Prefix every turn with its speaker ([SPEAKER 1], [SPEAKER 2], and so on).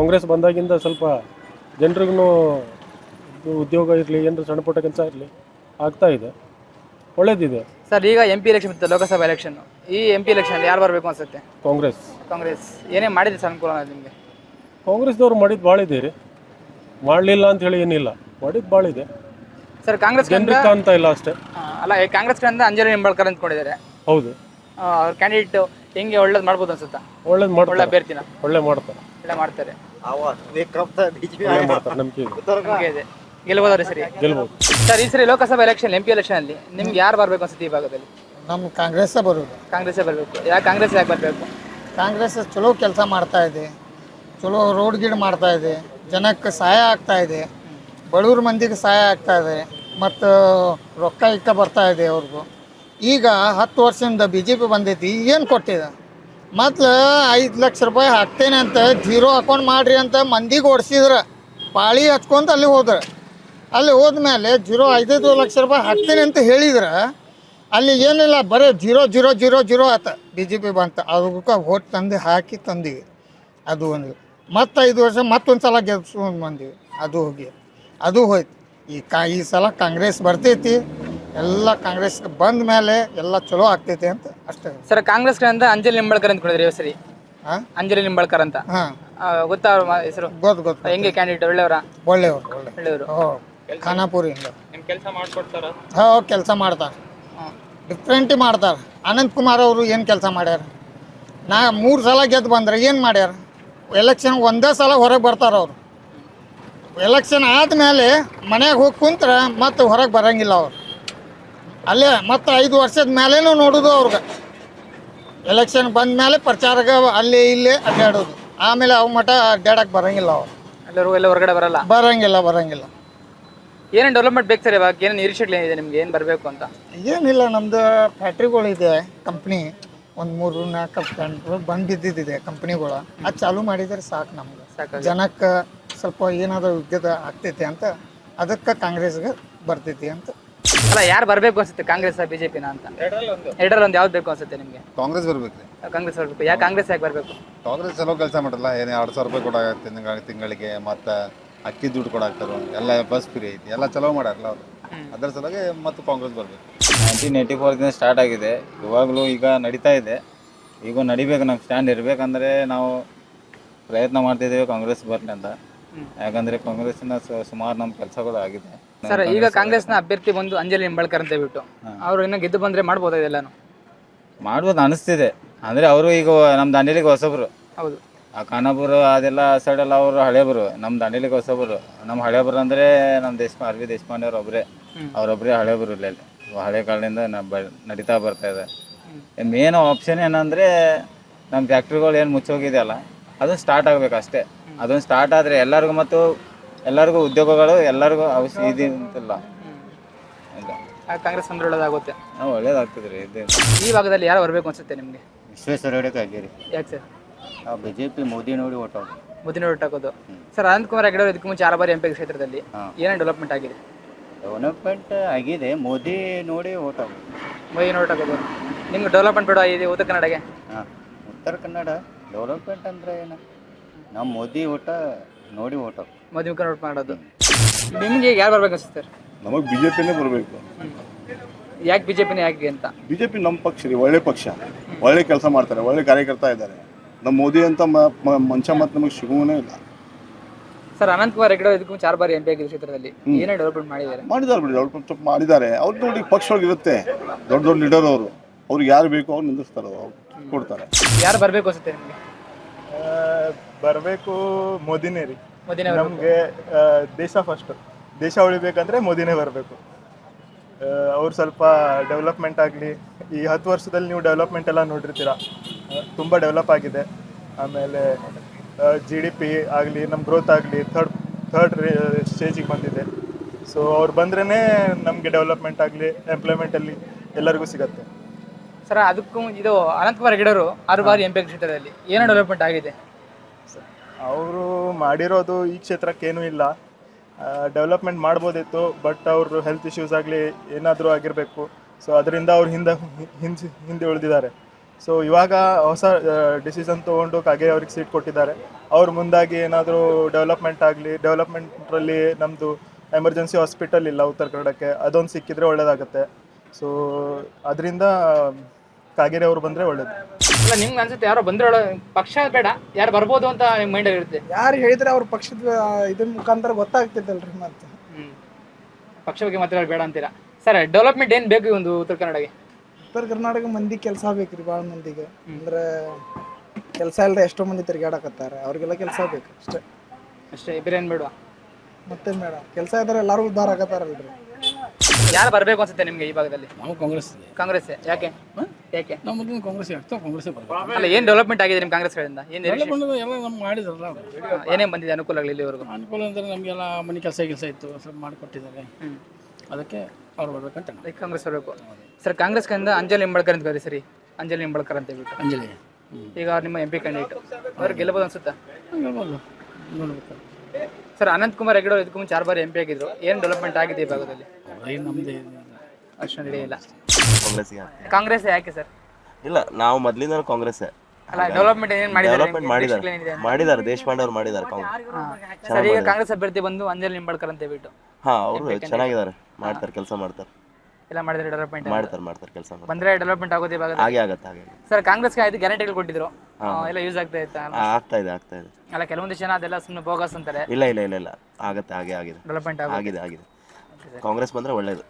[SPEAKER 1] ಕಾಂಗ್ರೆಸ್ ಬಂದಾಗಿಂದ ಸ್ವಲ್ಪ ಜನರಿಗೂ ಉದ್ಯೋಗ ಇರಲಿ ಏನರ ಸಣ್ಣ ಪುಟ್ಟ ಕೆಲಸ ಇರಲಿ ಆಗ್ತಾ ಇದೆ. ಒಳ್ಳೇದಿದೆ.
[SPEAKER 2] ಸರ್ ಈಗ ಎಂ ಪಿ ಎಲೆಕ್ಷನ್ ಇತ್ತು ಲೋಕಸಭಾ ಎಲೆಕ್ಷನ್ ಈ ಎಂ ಪಿ ಎಲೆಕ್ಷನ್ ಯಾರು ಬರಬೇಕು ಅನ್ಸುತ್ತೆ?
[SPEAKER 1] ಕಾಂಗ್ರೆಸ್.
[SPEAKER 2] ಕಾಂಗ್ರೆಸ್. ಏನೇ ಮಾಡಿದ್ರೆ ಸರ್ ಅನುಕೂಲ ನಿಮಗೆ?
[SPEAKER 1] ಕಾಂಗ್ರೆಸ್ದವ್ರು ಮಾಡಿದ್ದು ಭಾಳ ಇದೆ ರೀ. ಮಾಡಲಿಲ್ಲ ಅಂತ ಹೇಳಿ ಏನಿಲ್ಲ. ಮಾಡಿದ್ದು ಭಾಳ ಇದೆ.
[SPEAKER 2] ಸರ್ ಕಾಂಗ್ರೆಸ್
[SPEAKER 1] ಜನರಿಗೆ ಕಾಣ್ತಾ ಇಲ್ಲ ಅಷ್ಟೇ.
[SPEAKER 2] ಅಲ್ಲ ಈ ಕಾಂಗ್ರೆಸ್ ಕಡೆಯಿಂದ ಅಂಜಲಿ ನಿಂಬಾಳ್ಕರ್ ಅಂದ್ಕೊಂಡಿದ್ದಾರೆ.
[SPEAKER 1] ಹೌದು.
[SPEAKER 2] ಅವ್ರ ಕ್ಯಾಂಡಿಡೇಟ್ ಹೆಂಗೆ ಒಳ್ಳೇದು ಮಾಡ್ಬೋದು ಅನ್ಸುತ್ತಾ?
[SPEAKER 1] ಒಳ್ಳೇದು
[SPEAKER 2] ಅಭ್ಯರ್ಥಿನ
[SPEAKER 1] ಒಳ್ಳೆ ಮಾಡ್ತಾರೆ
[SPEAKER 2] ಒಳ್ಳೆ ಮಾಡ್ತಾರೆ.
[SPEAKER 1] ಒಳ್ಳೆ ಮಾಡ್ತಾರೆ.
[SPEAKER 2] ಗೆಲ್ಬೋದವ್ರೆ ಸರಿ
[SPEAKER 1] ಗೆಲ್ಬೋದು
[SPEAKER 2] ಸರ್ ಈ ಸರಿ Lok Sabha election M P election ಅಲ್ಲಿ ನಿಮ್ಗೆ ಯಾರು ಬರಬೇಕು ಅನ್ಸುತ್ತೆ ಈ ಭಾಗದಲ್ಲಿ?
[SPEAKER 3] ನಮ್ಮ ಕಾಂಗ್ರೆಸ್ ಬರೋದು
[SPEAKER 2] ಕಾಂಗ್ರೆಸ್ಸೇ ಬರಬೇಕು. ಯಾಕೆ ಕಾಂಗ್ರೆಸ್ ಯಾಕೆ ಬರಬೇಕು?
[SPEAKER 3] ಕಾಂಗ್ರೆಸ್ ಚಲೋ ಕೆಲಸ ಮಾಡ್ತಾ ಇದೆ. ಚಲೋ ರೋಡ್ ಗಿಡ್ ಮಾಡ್ತಾ ಇದೆ. ಜನಕ್ಕೆ ಸಹಾಯ ಆಗ್ತಾ ಇದೆ. ಬಡವ್ರ ಮಂದಿಗೆ ಸಹಾಯ ಆಗ್ತಾ ಇದೆ. ಮತ್ತು ರೊಕ್ಕ ಇಟ್ಟ ಬರ್ತಾ ಇದೆ ಅವ್ರಿಗೂ. ಈಗ ಹತ್ತು ವರ್ಷದಿಂದ ಬಿ ಜೆ ಪಿ ಬಂದೈತಿ ಏನು ಕೊಟ್ಟಿದೆ? ಮೊದ್ಲು ಐದು ಲಕ್ಷ ರೂಪಾಯಿ ಹಾಕ್ತೇನೆ ಅಂತ ಜೀರೋ ಅಕೌಂಟ್ ಮಾಡ್ರಿ ಅಂತ ಮಂದಿಗೆ ಓಡಿಸಿದ್ರೆ. ಪಾಳಿ ಹಚ್ಕೊಂತ ಅಲ್ಲಿ ಹೋದ್ರೆ. ಅಲ್ಲಿ ಹೋದ್ಮೇಲೆ ಜೀರೋ ಐದೈದು ಲಕ್ಷ ರೂಪಾಯಿ ಹಾಕ್ತೇನೆ ಅಂತ ಹೇಳಿದ್ರೆ, ಅಲ್ಲಿ ಏನಿಲ್ಲ, ಬರೀ ಜೀರೋ ಜೀರೋ ಜೀರೋ ಜೀರೋ ಆತ. ಬಿ ಜೆ ಪಿ ಬಂತ. ಅದಕ್ಕೆ ಓಟ್ ತಂದು ಹಾಕಿ ತಂದೀವಿ. ಅದು ಒಂದು. ಮತ್ತು ಐದು ವರ್ಷ ಮತ್ತೊಂದು ಸಲ ಗೆಲ್ಸ್ಕೊಂಡು ಬಂದೀವಿ. ಅದು ಹೋಗಿ. ಅದು ಹೋಯ್ತು. ಈ ಕಾ, ಈ ಸಲ ಕಾಂಗ್ರೆಸ್ ಬರ್ತೈತಿ. ಎಲ್ಲ ಕಾಂಗ್ರೆಸ್ ಬಂದ ಮೇಲೆ ಎಲ್ಲ ಚಲೋ ಆಗ್ತೈತಿ ಅಂತ ಅಷ್ಟೇ.
[SPEAKER 2] ಸರ್ ಕಾಂಗ್ರೆಸ್ ಕಡೆಯಿಂದ ಅಂಜಲಿ ನಿಂಬಾಳ್ಕರ್ ಅಂತ ಕೊಡಿದ್ರಿ ಸರಿ?
[SPEAKER 3] ಹಾಂ
[SPEAKER 2] ಅಂಜಲಿ ನಿಂಬಳ್ಕರ್ ಅಂತ.
[SPEAKER 3] ಹಾಂ.
[SPEAKER 2] ಆ, ಗೊತ್ತಾ ಅವ್ರ ಮ- ಹೆಸರು?
[SPEAKER 3] ಗೊತ್ತು ಗೊತ್ತು
[SPEAKER 2] ಹೆಂಗೆ ಕ್ಯಾಂಡಿಡೇಟ್ ಒಳ್ಳೆಯವರ?
[SPEAKER 3] ಒಳ್ಳೆಯವ್ರು ಒಳ್ಳೆ
[SPEAKER 2] ಒಳ್ಳೆಯವರು.
[SPEAKER 3] ಹೋ ಖಾನಾಪುರಿಯಿಂದ.
[SPEAKER 2] ನಿಮ್ಮ ಕೆಲಸ ಮಾಡ್ಕೊಡ್ತಾರ?
[SPEAKER 3] ಹೋ ಕೆಲಸ ಮಾಡ್ತಾರೆ. ಡಿಫ್ರೆಂಟಿ ಮಾಡ್ತಾರೆ. ಅನಂತ್ ಕುಮಾರ್ ಅವರು ಏನು ಕೆಲಸ ಮಾಡ್ಯಾರ? ನಾ ಮೂರು ಸಲ ಗೆದ್ದು ಬಂದ್ರೆ ಏನು ಮಾಡ್ಯಾರ? ಎಲೆಕ್ಷನ್ ಒಂದೇ ಸಲ ಹೊರಗೆ ಬರ್ತಾರೆ ಅವರು. ಎಲೆಕ್ಷನ್ ಆದಮೇಲೆ ಮನೆಗೆ ಹೋಗಿ ಕುಂತ್ರೆ ಮತ್ತೆ ಹೊರಗೆ ಬರಂಗಿಲ್ಲ ಅವ್ರು. ಅಲ್ಲೇ ಮತ್ತು ಐದು ವರ್ಷದ ಮೇಲೇನೂ ನೋಡೋದು ಅವ್ರಿಗೆ. ಎಲೆಕ್ಷನ್ ಬಂದ ಮೇಲೆ ಪ್ರಚಾರಕ್ಕೆ ಅಲ್ಲಿ ಇಲ್ಲಿ ಅಡ್ಡಾಡೋದು ಆಮೇಲೆ ಅವ್ ಮಠ ಅಡ್ಡಾಡಕ್ಕೆ ಬರಂಗಿಲ್ಲ ಅವ್ರು.
[SPEAKER 2] ಎಲ್ಲರೂ ಎಲ್ಲ ಹೊರಗಡೆ ಬರಲ್ಲ?
[SPEAKER 3] ಬರಂಗಿಲ್ಲ ಬರಂಗಿಲ್ಲ.
[SPEAKER 2] ಏನೇನು ಡೆವಲಪ್ಮೆಂಟ್ ಬೇಕು ಸರ್ ಇವಾಗ? ಏನೇನು ನಿರೀಕ್ಷೆಗಳೇನಿದೆ ನಿಮ್ಗೆ? ಏನು ಬರಬೇಕು ಅಂತ?
[SPEAKER 3] ಏನಿಲ್ಲ ನಮ್ದು ಫ್ಯಾಕ್ಟ್ರಿಗಳಿದೆ ಕಂಪ್ನಿ ಒಂದು ಮೂರು ನಾಲ್ಕು ಫ್ಯಾಕ್ಟ್ರಿ ಬಂದು ಬಿದ್ದಿದ್ದಿದೆ ಕಂಪ್ನಿಗಳು ಅದು ಚಾಲೂ ಮಾಡಿದರೆ ಸಾಕು ನಮ್ಗೆ.
[SPEAKER 2] ಸಾಕು
[SPEAKER 3] ಜನಕ್ಕೆ ಸ್ವಲ್ಪ ಏನಾದರೂ ಉದ್ಯೋಗ ಆಗ್ತೈತಿ ಅಂತ ಅದಕ್ಕೆ ಕಾಂಗ್ರೆಸ್ಗೆ ಬರ್ತೈತಿ ಅಂತ
[SPEAKER 2] ಅಲ್ಲ ಯಾರು ಬರಬೇಕು ಅನ್ಸುತ್ತೆ ಕಾಂಗ್ರೆಸ್ ಬಿಜೆಪಿನ ಅಂತ? ಎರಡರಲ್ಲಿ ಒಂದು ಯಾವ್ದು ಬೇಕು ಅನ್ಸುತ್ತೆ ನಿಮಗೆ?
[SPEAKER 4] ಕಾಂಗ್ರೆಸ್ ಬರ್ಬೇಕ್ರಿ
[SPEAKER 2] ಕಾಂಗ್ರೆಸ್ ಬರಬೇಕು. ಯಾಕೆ ಕಾಂಗ್ರೆಸ್ ಯಾಕೆ ಬರಬೇಕು?
[SPEAKER 4] ಕಾಂಗ್ರೆಸ್ ಚಲೋ ಕೆಲಸ ಮಾಡಲ್ಲ ಏನು ಎರಡು ಸಾವಿರ ರೂಪಾಯಿ ಕೊಡಾಗತ್ತೆ ತಿಂಗಳ ತಿಂಗಳಿಗೆ ಮತ್ತೆ ಅಕ್ಕಿ ದುಡ್ಡು ಕೊಡಾಕ್ತಾರ ಎಲ್ಲ ಬಸ್ ಫ್ರೀ ಐತಿ ಎಲ್ಲ ಚಲೋ ಮಾಡ್ಯಾರಲ್ಲ ಅವರು. ಅದ್ರ ಸಲುವಾಗಿ ಮತ್ತೆ ಕಾಂಗ್ರೆಸ್ ಬರ್ಬೇಕು.
[SPEAKER 5] ನೈನ್ಟೀನ್ ಏಯ್ಟಿ ಫೋರ್ದಿಂದ ಸ್ಟಾರ್ಟ್ ಆಗಿದೆ. ಇವಾಗಲೂ ಈಗ ನಡೀತಾ ಇದೆ. ಈಗ ನಡಿಬೇಕು ನಮ್ಗೆ ಸ್ಟ್ಯಾಂಡ್ ಇರಬೇಕಂದ್ರೆ ನಾವು ಪ್ರಯತ್ನ ಮಾಡ್ತಿದ್ದೇವೆ ಕಾಂಗ್ರೆಸ್ ಬರಲಿ ಅಂತ. ಯಾಕಂದರೆ ಕಾಂಗ್ರೆಸ್ನ ಸುಮಾರು ನಮ್ಮ ಕೆಲಸಗಳು ಆಗಿದೆ.
[SPEAKER 2] ಸರ್ ಈಗ ಕಾಂಗ್ರೆಸ್ನ ಅಭ್ಯರ್ಥಿ ಬಂದು ಅಂಜಲಿ ನಿಂಬಳ್ಕರ್ ಅಂತ ಹೇಳ್ಬಿಟ್ಟು ಅವ್ರು ಇನ್ನೂ ಗೆದ್ದು ಬಂದ್ರೆ ಮಾಡ್ಬೋದಾ ಇದೆಲ್ಲಾನು?
[SPEAKER 5] ಮಾಡ್ಬೋದು ಅನಿಸ್ತಿದೆ. ಅಂದ್ರೆ ಅವರು ಈಗ ನಮ್ಮ ದಾಂಡೇಲಿಗೆ ಹೊಸಬ್ರು.
[SPEAKER 2] ಹೌದು.
[SPEAKER 5] ಆ ಖಾನಾಪುರ ಅದೆಲ್ಲ ಸೈಡೆಲ್ಲ ಅವರು ಹಳೆಬರು. ನಮ್ಮ ದಾಂಡೇಲಿಗೆ ಹೊಸಬ್ರು. ನಮ್ಮ ಹಳೆಬರು ಅಂದ್ರೆ ನಮ್ಮ ದೇಶ ಅರವಿ ದೇಶಪಾಂಡೆ ಅವ್ರು ಒಬ್ಬರೇ ಅವರೊಬ್ಬರೇ ಹಳೆಬ್ರು ಇಲ್ಲ. ಇಲ್ಲಿ. ಹಳೆ ಕಾಲದಿಂದ ನಡೀತಾ ಬರ್ತಾ ಇದೆ. ಮೇನ್ ಆಪ್ಷನ್ ಏನಂದ್ರೆ ನಮ್ಮ ಫ್ಯಾಕ್ಟ್ರಿಗಳು ಏನು ಮುಚ್ಚೋಗಿದೆಯಲ್ಲ ಅದು ಸ್ಟಾರ್ಟ್ ಆಗಬೇಕು ಅಷ್ಟೇ. ಅದೊಂದು ಸ್ಟಾರ್ಟ್ ಆದರೆ ಎಲ್ಲರಿಗೂ ಮತ್ತು ಎಲ್ಲರಿಗೂ ಉದ್ಯೋಗಗಳು ಎಲ್ಲರಿಗೂ ಅವಶ್ಯ ಇದೆ ಅಂತಿಲ್ಲ ಇಲ್ಲ.
[SPEAKER 2] ಆ ಕಾಂಗ್ರೆಸ್ ಅಂದ್ರೆ ಒಳ್ಳೇದಾಗುತ್ತೆ.
[SPEAKER 5] ನಾವು ಒಳ್ಳೇದಾಗ್ತದೆ ರೀ ಇದು
[SPEAKER 2] ಈ ಭಾಗದಲ್ಲಿ ಯಾರು ಬರಬೇಕು ಅನ್ಸುತ್ತೆ ನಿಮಗೆ?
[SPEAKER 6] ವಿಶ್ವೇಶ್ವರ ಹೆಗಡೆ ಆಗಿರಿ
[SPEAKER 2] ಯಾಕೆ ಸರ್?
[SPEAKER 6] ನಾವು ಬಿ ಜೆ ಪಿ ಮೋದಿ ನೋಡಿ ಓಟ್ ಮೋದಿ
[SPEAKER 2] ನೋಡಿ ಓಟ್ ಹಾಕೋದು. ಸರ್ ಅನಂತ್ ಕುಮಾರ್ ಹೆಗಡೆ ಅವರು ಇದಕ್ಕೆ ಮುಂಚೆ ಆರು ಬಾರಿ ಎಂ ಪಿ ಕ್ಷೇತ್ರದಲ್ಲಿ ಏನೇನು ಡೆವಲಪ್ಮೆಂಟ್ ಆಗಿದೆ?
[SPEAKER 6] ಡೆವಲಪ್ಮೆಂಟ್ ಆಗಿದೆ. ಮೋದಿ ನೋಡಿ ಓಟ್ ಹಾಕೋದು.
[SPEAKER 2] ಮೋದಿ ಹಾಕೋದು. ನಿಮ್ಗೆ ಡೆವಲಪ್ಮೆಂಟ್ ಬೇಡ ಇದೆ ಉತ್ತರ ಕನ್ನಡಗೆ?
[SPEAKER 6] ಹಾಂ ಉತ್ತರ ಕನ್ನಡ. ಡೆವಲಪ್ಮೆಂಟ್ ಅಂದರೆ ಏನು? ನಮ್ಮ ಮೋದಿ ಊಟ ನೋಡಿ ಊಟ
[SPEAKER 2] ಮೋದಿ ಮುಖ ನೋಟ್ ಮಾಡೋದು. ನಿಮ್ಗೆ ಯಾರು ಬರ್ಬೇಕು ಅನ್ಸುತ್ತೆ? ಸರ್
[SPEAKER 7] ನಮಗೆ ಬಿ ಜೆ ಪಿನೇ ಬರಬೇಕು
[SPEAKER 2] ಯಾಕೆ ಬಿ ಜೆ ಪಿನೇ ಯಾಕೆ ಅಂತ?
[SPEAKER 7] ಬಿ ಜೆ ಪಿ ನಮ್ಮ ಪಕ್ಷ ರೀ ಒಳ್ಳೆ ಪಕ್ಷ. ಒಳ್ಳೆ ಕೆಲಸ ಮಾಡ್ತಾರೆ ಒಳ್ಳೆ ಕಾರ್ಯಕರ್ತ ಇದ್ದಾರೆ. ನಮ್ಮ ಮೋದಿ ಅಂತ ಮ- ಮ- ಮಂಚ ಮತ್ತು ನಮಗೆ ಸಿಗುವನೇ ಇಲ್ಲ.
[SPEAKER 2] ಸರ್ ಅನಂತ್ ಕುಮಾರ್ ಹೆಗಡೆ ಇದಕ್ಕೂ ಚಾರ್ ಬಾರಿ ಎಂ ಪಿ ಆಗಿದ್ದ ಕ್ಷೇತ್ರದಲ್ಲಿ. ಏನೇ ಡೆವಲಪ್ಮೆಂಟ್ ಮಾಡಿದ್ದಾರೆ.
[SPEAKER 7] ಮಾಡಿದ್ದಾರೆ ಬಿಡಿ ಡೆವಲಪ್ಮೆಂಟ್ ಸ್ವಲ್ಪ ಮಾಡಿದ್ದಾರೆ. ಅವ್ರು ನೋಡಿ ಪಕ್ಷ ಇರುತ್ತೆ. ದೊಡ್ಡ ದೊಡ್ಡ ಲೀಡರ್ ಅವರು. ಅವ್ರಿಗೆ ಯಾರು ಬೇಕು ಅವ್ರು ನಿಂದಿಸ್ತಾರೆ ಅವ್ರು ಕೊಡ್ತಾರೆ.
[SPEAKER 2] ಯಾರು ಬರಬೇಕು ಅನ್ಸುತ್ತೆ ನಿಮಗೆ?
[SPEAKER 8] ಬರಬೇಕು ಮೋದಿನೇ ರೀ.
[SPEAKER 2] ಮೋದಿನೇ ಬರ್ಬೇಕು.
[SPEAKER 8] ನಮಗೆ ದೇಶ ಫಸ್ಟ್ ದೇಶ ಉಳಿಬೇಕಂದ್ರೆ ಮೋದಿನೇ ಬರಬೇಕು. ಅವ್ರು ಸ್ವಲ್ಪ ಡೆವಲಪ್ಮೆಂಟ್ ಆಗಲಿ ಈ ಹತ್ತು ವರ್ಷದಲ್ಲಿ ನೀವು ಡೆವಲಪ್ಮೆಂಟ್ ಎಲ್ಲ ನೋಡಿರ್ತೀರಾ? ತುಂಬ ಡೆವಲಪ್ ಆಗಿದೆ. ಆಮೇಲೆ ಜಿ ಡಿ ಪಿ ಆಗಲಿ ನಮ್ಮ ಗ್ರೋತ್ ಆಗಲಿ ಥರ್ಡ್ ಥರ್ಡ್ ಸ್ಟೇಜಿಗೆ ಬಂದಿದೆ. ಸೊ ಅವ್ರು ಬಂದ್ರೇ ನಮಗೆ ಡೆವಲಪ್ಮೆಂಟ್ ಆಗಲಿ ಎಂಪ್ಲಾಯ್ಮೆಂಟಲ್ಲಿ ಎಲ್ಲರಿಗೂ ಸಿಗತ್ತೆ.
[SPEAKER 2] ಸರ್ ಅದಕ್ಕೂ ಇದು ಅನಂತಕುಮಾರ್ ಕುಮಾರ್ ಹೆಗಡೆ ಆರು ಬಾರಿ ಎಂ ಪಿ ಕ್ಷೇತ್ರದಲ್ಲಿ. ಏನು ಡೆವಲಪ್ಮೆಂಟ್ ಆಗಿದೆ?
[SPEAKER 8] ಅವರು ಮಾಡಿರೋದು ಈ ಕ್ಷೇತ್ರಕ್ಕೇನೂ ಇಲ್ಲ. ಡೆವಲಪ್ಮೆಂಟ್ ಮಾಡ್ಬೋದಿತ್ತು ಬಟ್ ಅವರು ಹೆಲ್ತ್ ಇಶ್ಯೂಸ್ ಆಗಲಿ ಏನಾದರೂ ಆಗಿರಬೇಕು. ಸೊ ಅದರಿಂದ ಅವ್ರು ಹಿಂದೆ ಹಿಂದೆ ಹಿಂದೆ ಉಳಿದಿದ್ದಾರೆ. ಸೊ ಇವಾಗ ಹೊಸ ಡಿಸಿಷನ್ ತೊಗೊಂಡು ಕಾಗೆ ಅವ್ರಿಗೆ ಸೀಟ್ ಕೊಟ್ಟಿದ್ದಾರೆ. ಅವ್ರು ಮುಂದಾಗಿ ಏನಾದರೂ ಡೆವಲಪ್ಮೆಂಟ್ ಆಗಲಿ ಡೆವಲಪ್ಮೆಂಟ್ರಲ್ಲಿ ನಮ್ಮದು ಎಮರ್ಜೆನ್ಸಿ ಹಾಸ್ಪಿಟಲ್ ಇಲ್ಲ ಉತ್ತರ ಕನ್ನಡಕ್ಕೆ, ಅದೊಂದು ಸಿಕ್ಕಿದ್ರೆ ಒಳ್ಳೆಯದಾಗುತ್ತೆ ಸೊ ಅದರಿಂದ ಕಾಗೇರಿ ಅವರು ಬಂದ್ರೆ ಒಳ್ಳೇದು.
[SPEAKER 2] ಅಲ್ಲ ನಿಮ್ಗೆ ಅನ್ಸುತ್ತೆ ಯಾರೋ ಬಂದ್ರೆ ಒಳ್ಳೆ- ಪಕ್ಷ ಬೇಡ ಯಾರು ಬರ್ಬೋದು ಅಂತ ನಿಮ್ಮ ಮೈಂಡ್ ಇರುತ್ತೆ?
[SPEAKER 9] ಯಾರು ಹೇಳಿದ್ರೆ ಅವ್ರ ಪಕ್ಷದ ಇದ್ರ ಮುಖಾಂತರ ಗೊತ್ತಾಗ್ತಿದ್ದಲ್ರಿ ಮತ್ತೆ.
[SPEAKER 2] ಹ್ಮ್. ಪಕ್ಷ ಬಗ್ಗೆ ಮಾತಾಡೋದು ಬೇಡ ಅಂತೀರಾ? ಸರ್ ಡೆವಲಪ್ಮೆಂಟ್ ಏನ್ ಬೇಕು ಈ ಒಂದು ಉತ್ತರ ಕನ್ನಡಗೆ?
[SPEAKER 9] ಉತ್ತರ ಕರ್ನಾಟಕ ಮಂದಿ ಕೆಲಸ ಬೇಕ್ರಿ ಭಾಳ ಮಂದಿಗೆ. ಅಂದ್ರೆ ಕೆಲಸ ಇಲ್ಲದೆ ಎಷ್ಟೋ ಮಂದಿ ತಿರ್ಗಾಡಕತ್ತಾರೆ ಅವ್ರಿಗೆಲ್ಲ ಕೆಲಸ ಬೇಕು ಅಷ್ಟೇ.
[SPEAKER 2] ಅಷ್ಟೇ ಬೇರೆ ಏನ್ ಬೇಡ
[SPEAKER 9] ಮತ್ತೆ ಬೇಡ ಕೆಲಸ ಇದ್ರೆ ಎಲ್ಲಾರು ಉದ್ಧಾರ ಆಗತ್ತಾರಲ್ರಿ.
[SPEAKER 2] ಯಾರು ಬರಬೇಕು ಅನ್ಸುತ್ತೆ ನಿಮ್ಗೆ ಈ ಭಾಗದಲ್ಲಿ?
[SPEAKER 1] ನಾವು ಕಾಂಗ್ರೆಸ್
[SPEAKER 2] ಕಾಂಗ್ರೆಸ್ ಯಾಕೆ? ಯಾಕೆ?
[SPEAKER 1] ನಮ್ಮ ಮೊದಲು ಕಾಂಗ್ರೆಸ್ ಆಗ್ತಾವೆ ಕಾಂಗ್ರೆಸ್ ಬರ್ಬೇಕು.
[SPEAKER 2] ಅಲ್ಲ ಏನ್ ಡೆವಲಪ್ಮೆಂಟ್ ಆಗಿದೆ ನಿಮ್ ಕಾಂಗ್ರೆಸ್ ಕಡೆಯಿಂದ ಏನ್
[SPEAKER 1] ಎಲ್ಲ ನಮ್ಗೆ ಮಾಡಿದ್ರಲ್ಲ
[SPEAKER 2] ಏನೇ ಏನೇನ್ ಬಂದಿದೆ ಅನುಕೂಲಗಳು ಇಲ್ಲಿವರೆಗೂ?
[SPEAKER 1] ಅನುಕೂಲ ಅಂದರೆ ನಮಗೆಲ್ಲ ಮನೆ ಕೆಲಸ ಕೆಲಸ ಇತ್ತು ಸ್ವಲ್ಪ ಮಾಡಿಕೊಟ್ಟಿದ್ದಾರೆ. ಅದಕ್ಕೆ ಅವ್ರು ಬರ್ಬೇಕಂತ.
[SPEAKER 2] ಕಾಂಗ್ರೆಸ್ ಬರಬೇಕು. ಸರ್ ಕಾಂಗ್ರೆಸ್ ಕಡೆಯಿಂದ ಅಂಜಲಿ ನಿಂಬಳ್ಕರ್ ಅಂತ ಕರಿ ಸರಿ. ಅಂಜಲಿ ನಿಂಬಳ್ಕರ್ ಅಂತ ಹೇಳ್ಬಿಟ್ಟು.
[SPEAKER 1] ಅಂಜಲಿ.
[SPEAKER 2] ಈಗ ಅವ್ರು ನಿಮ್ಮ ಎಂ ಪಿ ಕ್ಯಾಂಡಿಡೇಟ್ ಅವ್ರು ಗೆಲ್ಲಬಹುದು ಅನ್ಸುತ್ತಾ?
[SPEAKER 1] ಗೆಲ್ಬೋದು. ನೋಡ್ಬೇಕು.
[SPEAKER 2] ಸರ್ ಅನಂತ್ ಕುಮಾರ್ ಹೆಗಡೆ ಇದಕ್ಕೂ ಮುಂಚೆ ಆರು ಬಾರಿ ಎಂ ಪಿ ಆಗಿದ್ರು. ಏನು ಡೆವಲಪ್ಮೆಂಟ್ ಆಗಿದೆ ಈ ಭಾಗದಲ್ಲಿ?
[SPEAKER 1] ಏನು
[SPEAKER 2] ಅಷ್ಟೊಂದು ಕಾಂಗ್ರೆಸ್ ಯಾಕೆ ಸರ್?
[SPEAKER 10] ಇಲ್ಲ ನಾವು ಮೊದಲಿಂದ ಕಾಂಗ್ರೆಸ್
[SPEAKER 2] ಅಲ್ಲ ಡೆವಲಪ್ಮೆಂಟ್ ಏನೇನ್ ಮಾಡಿದ್ದಾರೆ?
[SPEAKER 10] ಡೆವಲಪ್ಮೆಂಟ್ ಮಾಡಿದ್ದಾರೆ. ಮಾಡಿದ್ದಾರೆ ದೇಶಪಾಂಡೆ ಅವ್ರು ಮಾಡಿದ್ದಾರೆ ಕಾಂಗ್ರೆಸ್.
[SPEAKER 2] ಸರ್ ಈಗ ಕಾಂಗ್ರೆಸ್ ಅಭ್ಯರ್ಥಿ ಬಂದು ಅಂಜಲಿ ನಿಂಬಳ್ಕರ್ ಅಂತ ಹೇಳ್ಬಿಟ್ಟು.
[SPEAKER 10] ಹಾ ಅವರು ಚೆನ್ನಾಗಿದ್ದಾರೆ. ಮಾಡ್ತಾರೆ ಕೆಲಸ ಮಾಡ್ತಾರೆ.
[SPEAKER 2] ಎಲ್ಲ ಮಾಡಿದ್ರೆ ಡೆವಲಪ್ಮೆಂಟ್
[SPEAKER 10] ಮಾಡ್ತಾರೆ ಮಾಡ್ತಾರೆ ಕೆಲಸ ಮಾಡ್ತಾರೆ.
[SPEAKER 2] ಬಂದ್ರೆ ಡೆವಲಪ್ಮೆಂಟ್ ಆಗೋದು ಇವಾಗ
[SPEAKER 10] ಹಾಗೆ ಆಗತ್ತೆ ಹಾಗೆ ಆಗತ್ತೆ.
[SPEAKER 2] ಸರ್ ಕಾಂಗ್ರೆಸ್ಗೆ ಆಯ್ತು ಗ್ಯಾರಂಟಿ ಕೊಟ್ಟಿದ್ರು. ಆ, ಎಲ್ಲ ಯೂಸ್ ಆಗ್ತಾ ಇತ್ತಾ?
[SPEAKER 10] ಆ, ಆಗ್ತಾ ಇದೆ ಆಗ್ತಾ ಇದೆ.
[SPEAKER 2] ಅಲ್ಲ ಕೆಲವೊಂದಿಷ್ಟು ಜನ ಅದೆಲ್ಲ ಸುಮ್ಮನೆ ಬೋಗಸ್ ಅಂತಾರೆ.
[SPEAKER 10] ಇಲ್ಲ ಇಲ್ಲ ಇಲ್ಲ ಇಲ್ಲ. ಆಗತ್ತೆ ಹಾಗೆ ಆಗಿದೆ.
[SPEAKER 2] ಡೆವಲಪ್ಮೆಂಟ್ ಆಗೋದು.
[SPEAKER 10] ಆಗಿದೆ ಆಗಿದೆ. ಕಾಂಗ್ರೆಸ್ ಬಂದ್ರೆ ಒಳ್ಳೇದು.